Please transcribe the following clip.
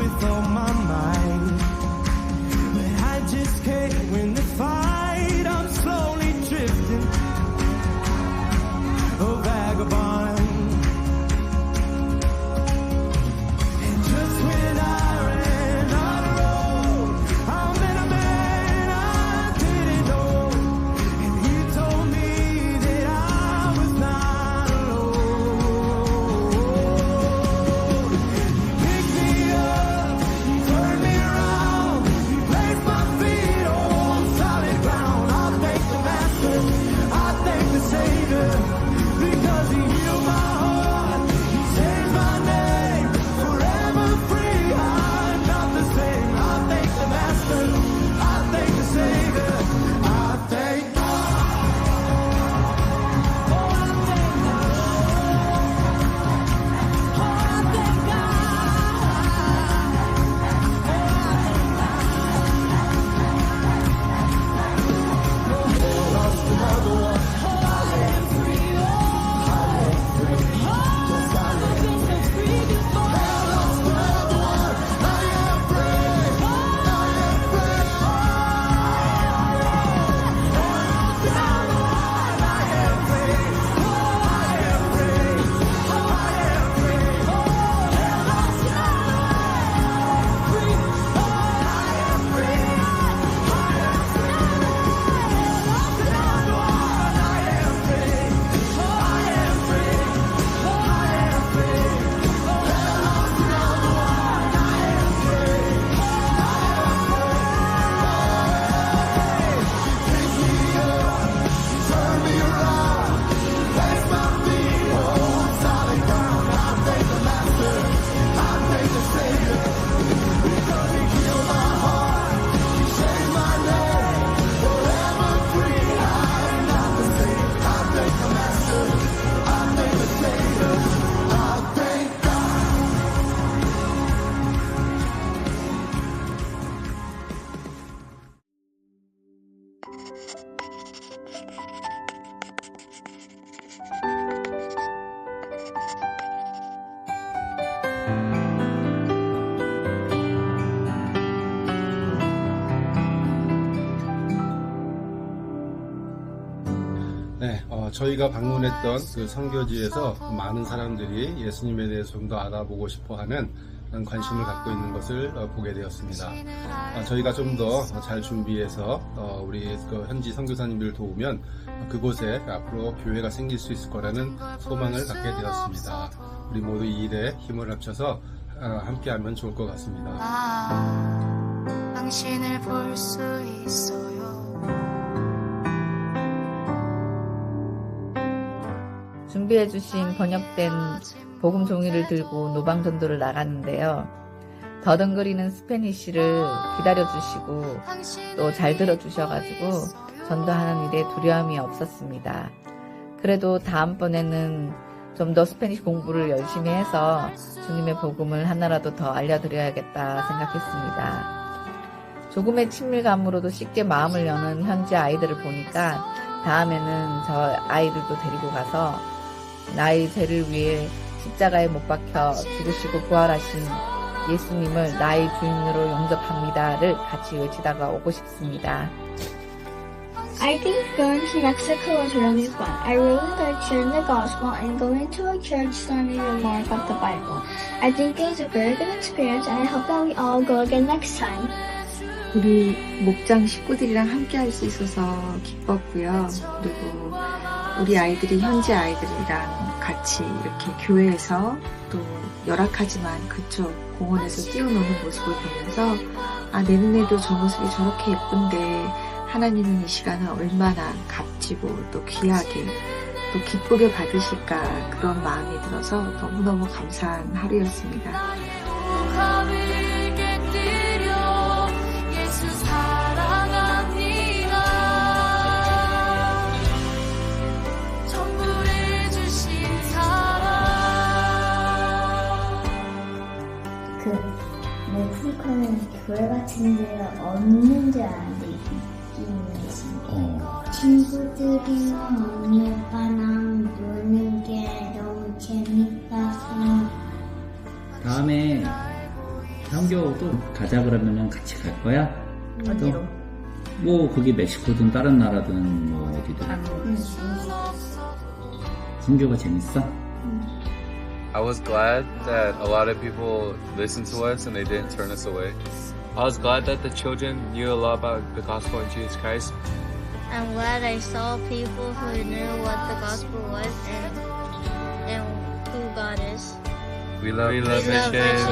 with 저희가 방문했던 그 선교지에서 많은 사람들이 예수님에 대해서 좀 더 알아보고 싶어하는 관심을 갖고 있는 것을 어, 보게 되었습니다. 어, 저희가 좀 더 잘 준비해서 어, 우리 그 현지 선교사님들을 도우면 그곳에 앞으로 교회가 생길 수 있을 거라는 소망을 갖게 되었습니다. 우리 모두 이 일에 힘을 합쳐서 어, 함께하면 좋을 것 같습니다. 나 당신을 볼 수 있어요. 준비해 주신 번역된 복음 종이를 들고 노방 전도를 나갔는데요. 더듬거리는 스페니쉬를 기다려 주시고 또 잘 들어 주셔 가지고 전도하는 일에 두려움이 없었습니다. 그래도 다음번에는 좀 더 스페니쉬 공부를 열심히 해서 주님의 복음을 하나라도 더 알려드려야겠다 생각했습니다. 조금의 친밀감으로도 쉽게 마음을 여는 현지 아이들을 보니까 다음에는 저 아이들도 데리고 가서 나의 죄를 위해 십자가에 못 박혀 죽으시고 부활하신 예수님을 나의 주인으로 영접합니다를 같이 외치다가 오고 싶습니다. I think going to Mexico was really fun. I really liked sharing the gospel and going to a church learning more about the Bible. I think it was a very good experience and I hope that we all go again next time. 우리 목장 식구들이랑 함께 할 수 있어서 기뻤고요. 그리고 우리 아이들이 현지 아이들이랑 같이 이렇게 교회에서 또 열악하지만 그쪽 공원에서 뛰어노는 모습을 보면서 아, 내 눈에도 저 모습이 저렇게 예쁜데 하나님은 이 시간을 얼마나 값지고 또 귀하게 또 기쁘게 받으실까 그런 마음이 들어서 너무너무 감사한 하루였습니다. 멕시코는 교회 같은 데가 없는 줄 알았는데 있기는 있습니다. 친구들이랑 언니 오빠랑 노는 게 너무 재밌어서 다음에 현교도 가자 그러면은 같이 갈 거야? 어디로? 뭐 거기 멕시코든 다른 나라든 뭐 어디든 음. 선교가 재밌어? I was glad that a lot of people listened to us and they didn't turn us away. I was glad that the children knew a lot about the gospel and Jesus Christ. I'm glad I saw people who knew what the gospel was and and who God is. We love, we love We love missions. missions.